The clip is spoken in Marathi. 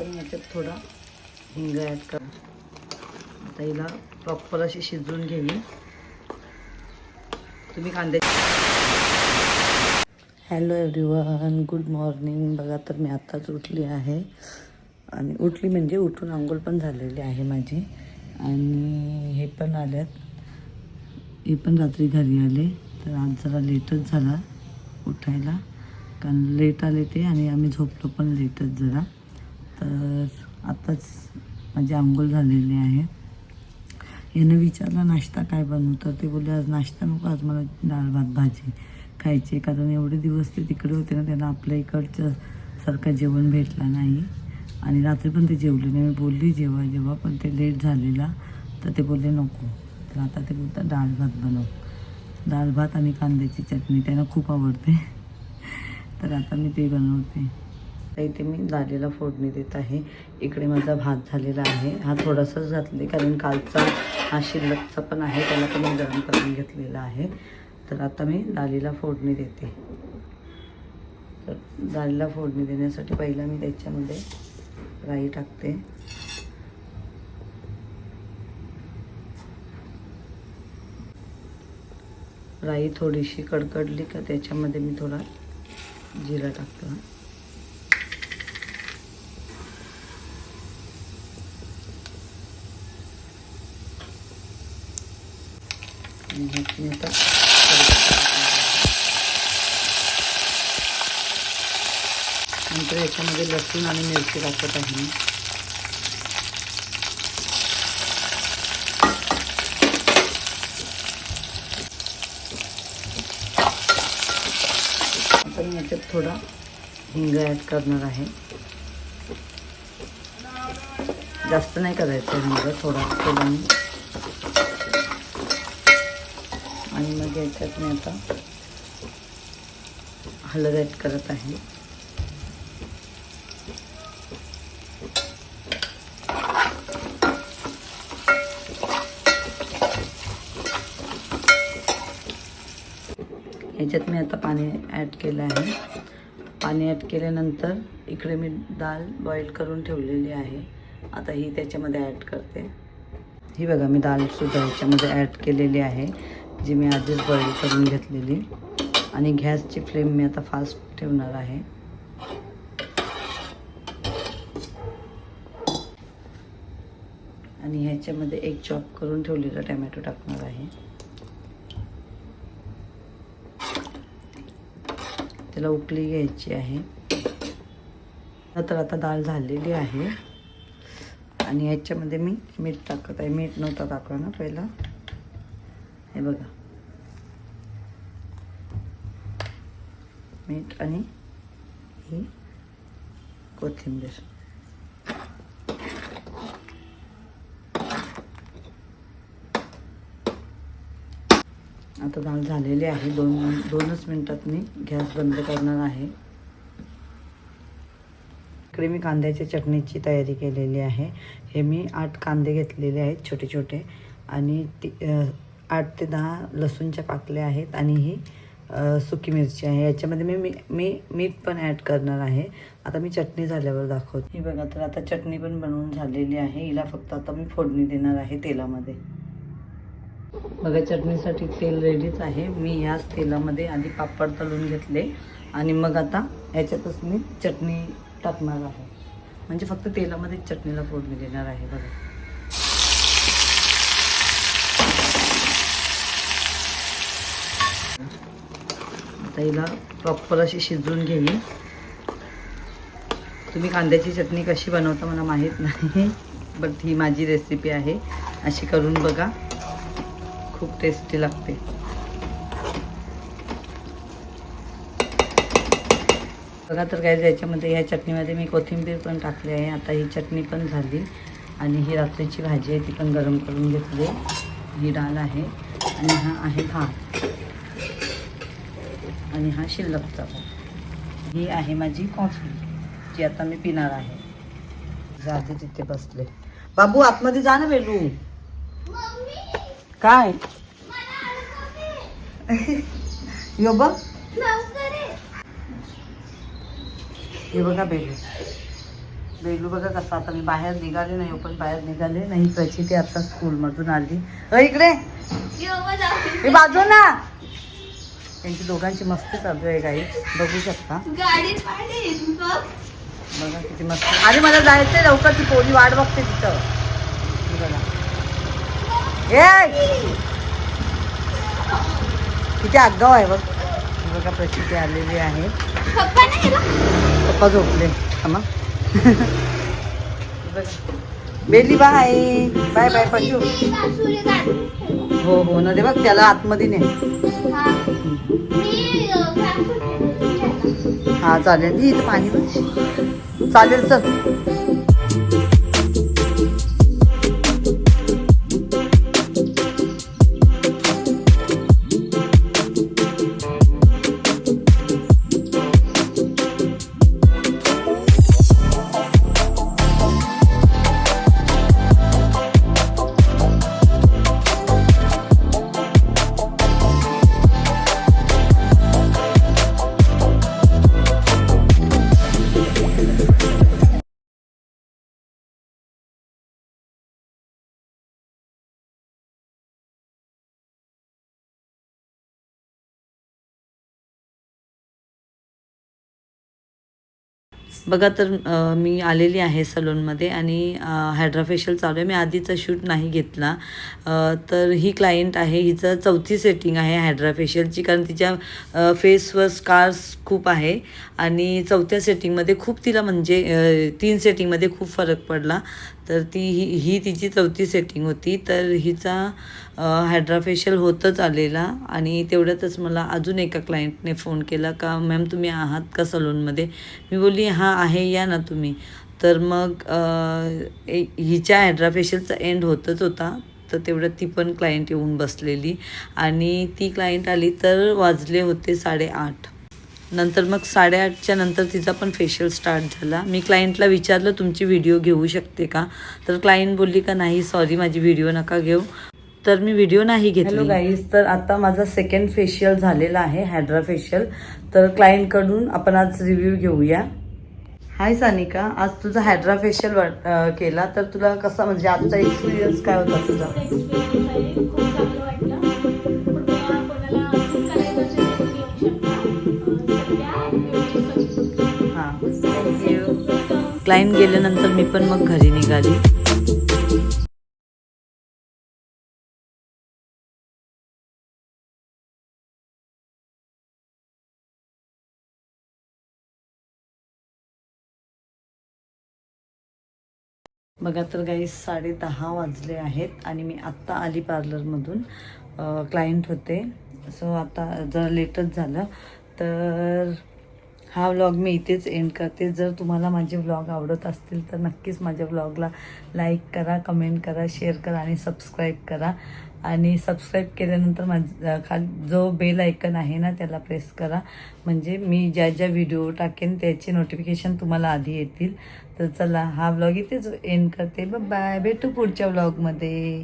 आता मी याच्यात थोडा हिंग ॲड कर. आता हिला प्रॉपर अशी शिजवून घ्यावी तुम्ही कांदे हॅलो एव्हरीवन गुड मॉर्निंग बघा तर मी आत्ताच उठली आहे. आणि उठली म्हणजे उठून आंघोळ पण झालेली आहे माझी. आणि हे पण आल्यात. हे पण रात्री घरी आले. तर आज जरा लेटच झाला उठायला. कारण लेट आले ते आणि आम्ही झोपलो पण लेटच जरा. तर आत्ताच माझी आंघोळ झालेली आहे. यानं विचारला नाश्ता काय बनवू? तर ते बोलले आज नाश्ता नको आज मला डाळ भात भाजी खायची कारण एवढे दिवस ते तिकडे होते ना त्यांना आपल्या इकडचं सारखं जेवण भेटलं नाही. आणि रात्री पण ते जेवले नाही. मी बोलली जेव्हा जेव्हा पण ते लेट झालेला तर ते बोलले नको. तर आता ते बोलतात डाळ भात बनव. डाळ भात आणि कांद्याची चटणी त्यांना खूप आवडते. तर आता मी ते बनवते. तर इथे मी दालीला फोडणी देत आहे. इकडे माझा भात झालेला आहे. हा थोडासाच घातले कारण कालचा हा शिल्लकचा पण आहे त्याला पण मी गरम करून घेतलेला आहे. तर आता मी दालीला फोडणी देते. तर दालीला फोडणी देण्यासाठी पहिला मी त्याच्यामध्ये राई टाकते. राई थोडीशी कडकडली का त्याच्यामध्ये मी थोडा जिरा टाकतो. मी आता नंतर याच्यामध्ये लसूण टाकत थोडा हिंग ॲड करणार आहे. जास्त नाही करायचं हिंग, थोडा केला आणि मग याच्यात मी आता हलद ॲड करत आहे. याच्यात मी आता पाणी ॲड केलं आहे. पाणी ॲड केल्यानंतर इकडे मी डाळ बॉईल करून ठेवलेली आहे. आता ही त्याच्यामध्ये ॲड करते. ही बघा मी डाळसुद्धा ह्याच्यामध्ये ॲड केलेली आहे. जी मी आधीच बॉईल करून घेतलेली. आणि गॅसची फ्लेम मी आता फास्ट ठेवणार आहे. आणि ह्याच्यामध्ये एक चॉप करून ठेवलेला टॅमॅटो टाकणार आहे. त्याला उकळी घ्यायची आहे. तर आता डाळ झालेली आहे. आणि ह्याच्यामध्ये मी मीठ टाकत आहे. मीठ नव्हतं टाकलं ना पहिला. हे बघा. मीठ आणि ही कोथिंबीर. आता डाळ झालेली आहे. दोन दोनच मिनटात मी गॅस बंद करणार आहे. इकडे मी कांद्याच्या चटणीची तयारी केलेली आहे. हे मी आठ कांदे घेतलेले आहेत छोटे छोटे आणि ती आठ ते दहा लसूणच्या पाकल्या आहेत आणि ही सुकी मिरची आहे. याच्यामध्ये मी मी मी मीठ पण ॲड करणार आहे. आता मी चटणी झाल्यावर दाखवते. ही बघा तर आता चटणी पण बनवून झालेली आहे. हिला फक्त आता मी फोडणी देणार आहे तेलामध्ये. बघा चटणीसाठी तेल रेडीच आहे. मी याच तेलामध्ये आधी पापड तळून घेतले. आणि मग आता याच्यातच मी चटणी टाकणार आहे. म्हणजे फक्त तेलामध्ये चटणीला फोडणी देणार आहे. बघा. आता हिला प्रॉपर अशी शिजवून घेईन. तुम्ही कांद्याची चटणी कशी बनवता मला माहीत नाही बट ही माझी रेसिपी आहे. अशी करून बघा. खूप टेस्टी लागते. बघा तर काय याच्यामध्ये ह्या चटणीमध्ये मी कोथिंबीर पण टाकली आहे. आता ही चटणी पण झाली. आणि ही रात्रीची भाजी आहे ती पण गरम करून घेतली. ही डाळ आहे. आणि हा आहे भात. आणि हा शिल्लकचा भात ही आहे माझी कॉफी जी आता मी पिणार आहे. जाते तिथे बसले. बाबू आतमध्ये जा ना बेलू काय? यो बघ. हे बघा बेलू बेलू बघा कसं आता मी बाहेर निघाले नाही पण बाहेर निघाले नाही. प्रचिती आता स्कूलमधून आली. इकडे. बाजू ना त्यांची दोघांची मस्ती चालू आहे गाई बघू शकता. बघ किती मस्त. आणि मला जायचंय लवकर ती पोरी वाट बघते तिथं. बघा. किती आगाव आहे बघ. बघा प्रचिती आलेली आहे. पप्पा नाही झोपले. थांबा. Bailey bye. बाय बाय पशू. हो हो ना दे बघ त्याला आतमध्ये ने हा चालेल ही इथं पाणी बघ चालेल चल बघा तर मी आलेली आहे सलूनमध्ये आणि हायड्रा फेशियल चालू आहे. मी आधीचा शूट नाही घेतला. तर ही क्लायंट आहे. हिचं चौथी सेटिंग आहे हायड्रा फेशियलची कारण तिच्या फेसवर स्कार्स खूप आहे. आणि चौथ्या सेटिंगमध्ये खूप तिला म्हणजे तीन सेटिंगमध्ये खूप फरक पडला. तर ती ही ही तिची चौथी सेटिंग होती. तर हिचा हायड्रा फेशियल होतच आलेला आणि तेवढ्यातच मला अजून एका क्लायंटने फोन केला का मॅम तुम्ही आहात का सलूनमध्ये मी बोलली हां आहे या ना तुम्ही. तर मग ए- हिच्या हायड्राफेशियलचा एंड होतच होता. तर तेवढ्यात ती पण क्लायंट येऊन बसलेली आणि ती क्लायंट आली तर वाजले होते साडेआठ. नंतर मग साडेआठच्या नंतर तिचा पण फेशियल स्टार्ट झाला. मी क्लायंटला विचारलं तुमची व्हिडिओ घेऊ शकते का? तर क्लायंट बोलली का नाही सॉरी माझी व्हिडिओ नका घेऊ. तर मी व्हिडिओ नाही घेतली. हॅलो गाईज तर आता माझा सेकंड फेशियल झालेला आहे हायड्रा फेशियल तर क्लायंटकडून आपण आज रिव्ह्यू घेऊया. हाय सानिका आज तुझा हायड्रा फेशियल केला. तर तुला कसा म्हणजे आजचा एक्सपिरियन्स काय होता तुझा? क्लायंट गेल्यानंतर मी पण मग घरी निघाली. बघा तर काही साडे दहा वाजले आहेत आणि मी आत्ता आली पार्लरमधून क्लायंट होते. सो आता जरा लेटच झालं तर हा व्लॉग मी इथेच एंड करते. जर तुम्हाला माझे व्लॉग आवडत असतील तर नक्कीच माझ्या व्लॉगला लाईक करा कमेंट करा शेअर करा आणि सबस्क्राईब करा. आणि सबस्क्राईब केल्यानंतर माझ खाल जो बेल आयकन आहे ना त्याला प्रेस करा. म्हणजे मी ज्या ज्या व्हिडिओ टाकेन त्याचे नोटिफिकेशन तुम्हाला आधी येतील. तर चला हा व्लॉग इथेच एंड करते. बाय भेटू पुढच्या व्लॉगमध्ये